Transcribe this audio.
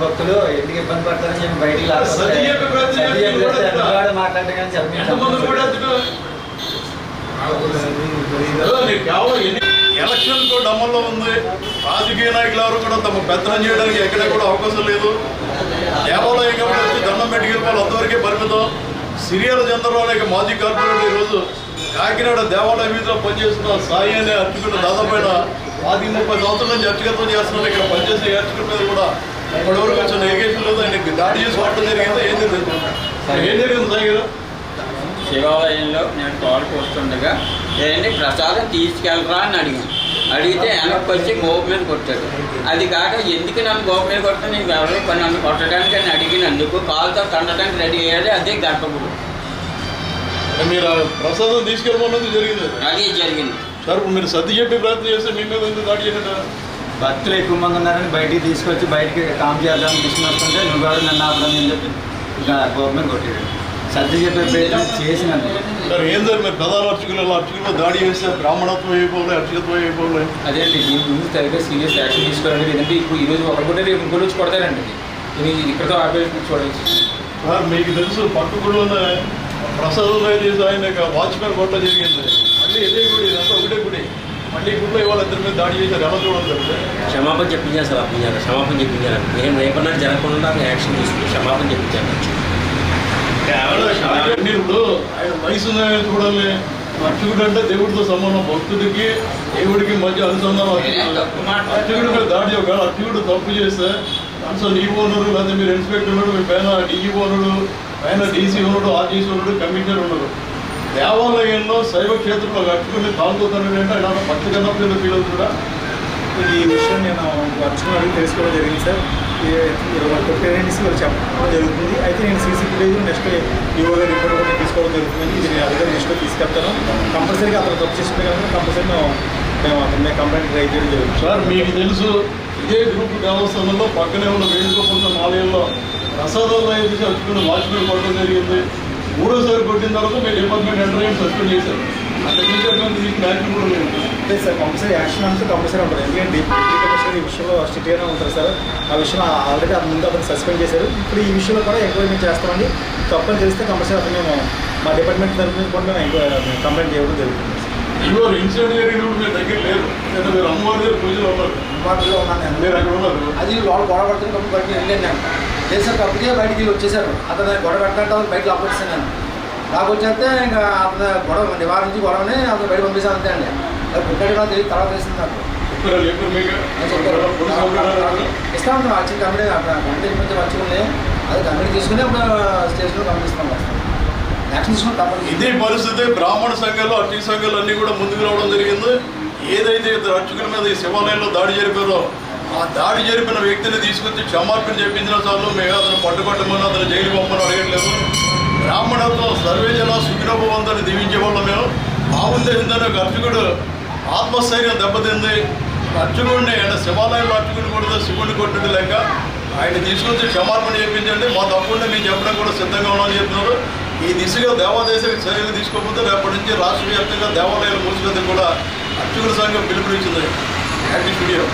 ఇప్పుడు ఎందుకు ఇబ్బంది పడతారని చెప్పి బయటికి మాట్లాడటం కానీ ఎలక్షన్ కూడా అమల్లో ఉంది. రాజకీయ నాయకులు ఎవరు కూడా తమ పెత్తనం చేయడానికి ఎక్కడ కూడా అవకాశం లేదు. దేవాలయం కాబట్టి వచ్చి దండం పెట్టుకెళ్ళిపోవాలి అంతవరకే పరిమితం. సిరియల్ చంద్రబాబు మాజీ కార్పొరేటర్ ఈరోజు కాకినాడ దేవాలయం వీధిలో పనిచేస్తున్న సాయి అనే అర్చకుడు దాదాపైన పాతి ముప్పై సంవత్సరాల నుంచి అర్చకత్వం చేస్తున్నారు ఇక్కడ పనిచేసే అర్చకుల మీద కూడా ఇప్పటివరకు వచ్చిన ఎగేషన్ లేదు ఆయనకి దాడి చేసి కొట్టడం జరిగింది ఏం జరిగింది ఏం జరిగింది సాయి గారు? శివాలయంలో నేను తోటకు వస్తుండగా ఏంటి ప్రసాదం తీసుకెళ్ళరా అని అడిగాను. అడిగితే వెనక్కి వచ్చి గోపు మీద కొట్టాడు. అది కాక ఎందుకు నన్ను గోపు మీద కొడితే నేను ఎవరు పని నన్ను కొట్టడానికి అని అడిగినందుకు కాలుతో తండడానికి రెడీ అయ్యేది అదే గర్భగుడు. మీరు ప్రసాదం తీసుకెళ్ళమన్నది జరిగింది. అది జరిగింది. సార్ మీరు సర్ది చెప్పి ప్రయత్నం చేస్తే మీ మీద ఎందుకు దాడి చేసినట్టు భక్తులు ఎక్కువ మంది ఉన్నారని బయటికి తీసుకొచ్చి బయటికి కామ్ చేద్దామని తీసుకుని వస్తుంటే నువ్వు కాదు నన్ను ఆపడం అని చెప్పి ఇంకా గవర్నమెంట్ కొట్టాడు సర్ది చెప్పే ప్రయత్నం చేసినందుకు. సార్ ఏం సార్ మీరు ప్రధాన అర్చకులు అర్చకుల దాడి చేస్తే బ్రాహ్మణత్వం అయిపోలే అర్చకత్వం అయిపోలే అదే అండి దీని ముందు తగిన సీరియస్ యాక్షన్ తీసుకోవాలండి లేదంటే ఇప్పుడు ఈ రోజు ఒకటి కొట్టే రేపు ఇంకో రోజు కొడతారండి. ఇది ఇక్కడతో ఆపేసి చూడండి. సార్ మీకు తెలుసు పక్క గుడిలోనే ప్రసాదం చేసి ఆయన వాచ్మెన్ కొట్ట జరిగింది. మళ్ళీ ఇదే గుడి ఇదంతా ఒకటే గుడి. మళ్ళీ గుడిలో ఇవాళ ఇద్దరి మీద దాడి చేశారు. ఎలా చూడాలి సార్ క్షమాపణ చెప్పించాను సార్ అప్పించాను క్షమాపణ చెప్పించాను నేను రేపన్నా జరగకుండా యాక్షన్ తీసుకుని క్షమాపణ చెప్పించాను మీరు ఇప్పుడు ఆయన వయసు చూడాలి అర్చకుడు అంటే దేవుడితో సంబంధం భక్తుడికి దేవుడికి మధ్య అనుసంధానం అర్చకుడు. మీద దాడి ఒకవేళ అర్చకుడు తప్పు చేస్తే అసలు ఈ ఓనరు లేదా మీరు ఇన్స్పెక్టర్ ఉన్నాడు మీ పైన డిఈ ఓనరు పైన డీసీ ఉన్నాడు ఆర్టీసీ ఉన్నాడు కమిషనర్ ఉన్నాడు. దేవాలయంలో శైవ క్షేత్రంలో తాగుతాను అంటే ఆయన భక్తి కన్నా ఫీల్ అవుతుందా ఈ విషయం నేను వర్చువల్ అడిగి తెలుసుకోవడం జరిగింది సార్. పేరెంట్స్ వాళ్ళు చెప్పడం జరుగుతుంది. అయితే నేను సీసీ ఫుటేజ్ నెక్స్ట్ ఈవో గారి రిపోర్ట్ కూడా తీసుకోవడం జరుగుతుంది. ఇది నేను అధికారి దృష్టిలో తీసుకెళ్తాను. కంపల్సరీగా అతను తప్పు చేసుకునే కనుక కంపల్సరీ మేము అతని కంప్లైంట్ ట్రై చేయడం జరుగుతుంది. సార్ మీకు తెలుసు ఇదే గ్రూప్ దేవస్థానంలో పక్కనే ఉన్న వేణుగోపాల ఆలయంలో ప్రసాదాలు తయారు చేసి అర్చుకుని వాచ్మెన్ కొట్టడం జరిగింది. మూడోసారి కొట్టిన తర్వాత మీరు డిపార్ట్మెంట్ ఎంటర్ అయ్యి సస్పెండ్ చేశారు. లేదు. సార్ కంపల్సరీ యాక్షన్ అంటూ కంపల్సరీ ఉంటుంది. ఎందుకంటే డిప్యూటీ కమిషనర్ ఈ విషయంలో స్ట్రిక్ట్గానే ఉంటారు సార్. ఆ విషయంలో ఆల్రెడీ అతను ముందు అతను సస్పెండ్ చేశారు. ఇప్పుడు ఈ విషయంలో కూడా ఎంక్వైరీ మేము చేస్తామండి. తప్పని తెలిస్తే కంపల్సరీ అతను మేము మా డిపార్ట్మెంట్ తరఫు నుంచి కూడా మేము ఎంక్వైరీ కంప్లైంట్ చేయడం జరుగుతుంది ఇవాళ ఇన్సిడెంట్ జరిగినప్పుడు మీరు దగ్గర లేరు. అంటే మీరు అమ్మవారి దగ్గర పూజలో ఉన్నారు. మీరు అక్కడ అది వాళ్ళు గొడవ పడుతున్నప్పుడు లేసారు అప్పటికే బయటికి వచ్చేసారు అతను గొడవ పెట్టినట్టు బయట లాక్కొచ్చాను నేను. లాక్కొచ్చేస్తే ఇంకా అతను గొడవ నివారించి గొడవని అతను బయట పంపించాను అంతే అండి. పుట్టాడు నాకు తెలియదు తర్వాత తెలిసింది నాకు. చెప్పారు చెప్పారు మీకు? నేను చెప్పాను. పోలీసు వాళ్ళు ఉన్నారు. ఇస్తా ఉంటాం వచ్చి కంపెనీ అక్కడ కంపెనీ మంచిగా ఉంది అది కంపెనీ తీసుకుని అప్పుడు స్టేషన్లో పంపిస్తాం ఇదే పరిస్థితి బ్రాహ్మణ సంఘాలు అట్టి సంఘాలు అన్ని కూడా ముందుకు రావడం జరిగింది. ఏదైతే అర్చకుల మీద ఈ శివాలయంలో దాడి జరిపారో ఆ దాడి జరిపిన వ్యక్తిని తీసుకొచ్చి క్షమాపణ చెప్పించిన చాలు మేము అతను పట్టుకొట్టమని అతను జైలు పంపని అడగట్లేదు. బ్రాహ్మణత్వం సర్వేజన సుఖినోభవంతాన్ని దీవించే వాళ్ళం మేము. మా ఉద్దేశంతో ఒక అర్చకుడు ఆత్మస్థైర్యం దెబ్బతింది. అర్చకుడిని ఆయన శివాలయంలో అర్చకుడిని కొడితే శివుడిని కొట్టినట్టు లెక్క. ఆయన తీసుకొచ్చి క్షమాపణ చేయించండి మా తప్పుంటే మేము చెప్పడం కూడా సిద్ధంగా ఉన్నామని చెప్తున్నారు. ఈ దిశగా దేవాదేశానికి చర్యలు తీసుకోకపోతే రేపటి నుంచి రాష్ట్ర వ్యాప్తంగా దేవాలయాలు మూసినందుకు కూడా అర్చకుల సంఘం పిలుపునిచ్చింది. Active studio